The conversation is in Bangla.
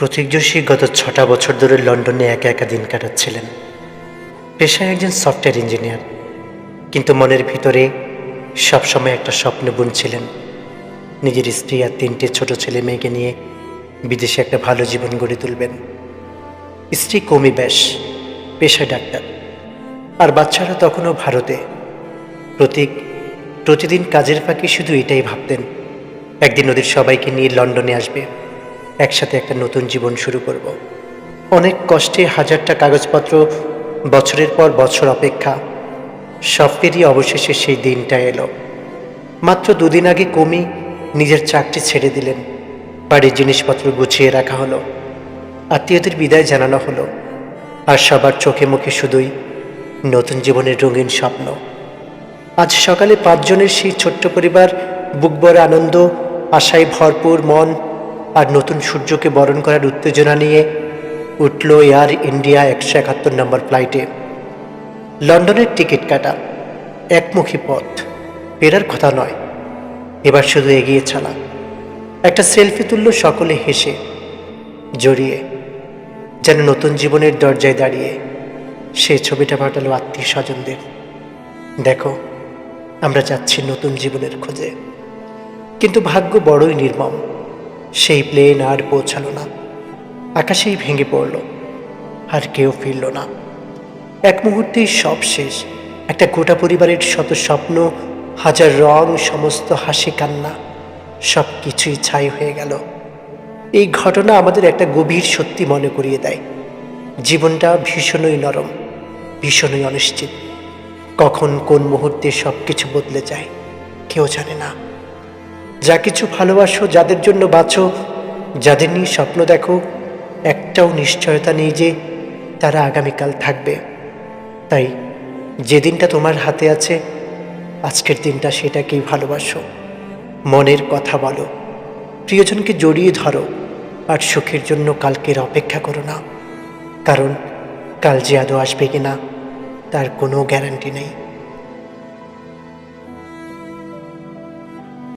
প্রতীক যোশী গত ছটা বছর ধরে লন্ডনে একা একা দিন কাটাচ্ছিলেন। পেশায় একজন সফটওয়্যার ইঞ্জিনিয়ার। কিন্তু মনের ভিতরে সবসময় একটা স্বপ্ন বুনছিলেন। নিজের স্ত্রী আর তিনটে ছোট ছেলে মেয়েকে নিয়ে বিদেশে একটা ভালো জীবন গড়ে তুলবেন। স্ত্রী কমি ব্যাস পেশায় ডাক্তার। আর বাচ্চারা তখনও ভারতে। প্রতীক, প্রতিদিন কাজের ফাঁকে শুধু এটাই ভাবতেন, একদিন ওদের সবাইকে নিয়ে লন্ডনে আসবে। একসাথে একটা নতুন জীবন শুরু করব। অনেক কষ্টে হাজারটা কাগজপত্র, বছরের পর বছর অপেক্ষা পেরিয়ে অবশেষে সেই দিনটা এলো মাত্র দুদিন আগে কমি নিজের চাকরি ছেড়ে দিলেন, বাড়ির জিনিসপত্র গুছিয়ে রাখা হলো, আত্মীয়দের বিদায় জানানো হলো, আর সবার চোখে মুখে শুধুই নতুন জীবনের রঙিন স্বপ্ন আজ সকালে পাঁচজনের সেই ছোট্ট পরিবার বুকবর আনন্দ, আশায় ভরপুর মন আর নতুন সূর্যকে বরণ করার উত্তেজনা নিয়ে উঠল এয়ার ইন্ডিয়া একশো একাত্তর নম্বর ফ্লাইটে। লন্ডনের টিকিট কাটা একমুখী পথ। ফেরার কথা নয়। এবার শুধু এগিয়ে ছাড়া একটা সেলফি তুলল সকলে হেসে। জড়িয়ে। যেন নতুন জীবনের দরজায় দাঁড়িয়ে সে ছবিটা পাঠালো আত্মীয় স্বজনদের দেখো, আমরা যাচ্ছি নতুন জীবনের খোঁজে। কিন্তু ভাগ্য বড়ই নির্মম। সেই প্লেন আর পৌঁছালো না। আকাশেই ভেঙে পড়ল, আর কেউ ফিরল না। এক মুহূর্তেই সব শেষ। একটা গোটা পরিবারের শত স্বপ্ন, হাজার রং, সমস্ত হাসি, কান্না সব কিছুই ছাই হয়ে গেল। এই ঘটনা আমাদের একটা গভীর সত্যি মনে করিয়ে দেয়। জীবনটা ভীষণই নরম, ভীষণই অনিশ্চিত। কখন কোন মুহূর্তে সব কিছু বদলে যায়, কেউ জানে না। যা কিছু ভালোবাসো, যাদের জন্য বাঁচো যাদের নিয়ে স্বপ্ন দেখো, একটাও নিশ্চয়তা নেই যে তারা আগামীকাল থাকবে। তাই যে দিনটা তোমার হাতে আছে, আজকের দিনটা সেটাকেই ভালোবাসো। মনের কথা বলো। প্রিয়জনকে জড়িয়ে ধরো, আর সুখের জন্য কালকের অপেক্ষা করো না। কারণ কাল যে আদৌ আসবে কিনা, তার কোনো গ্যারান্টি নেই।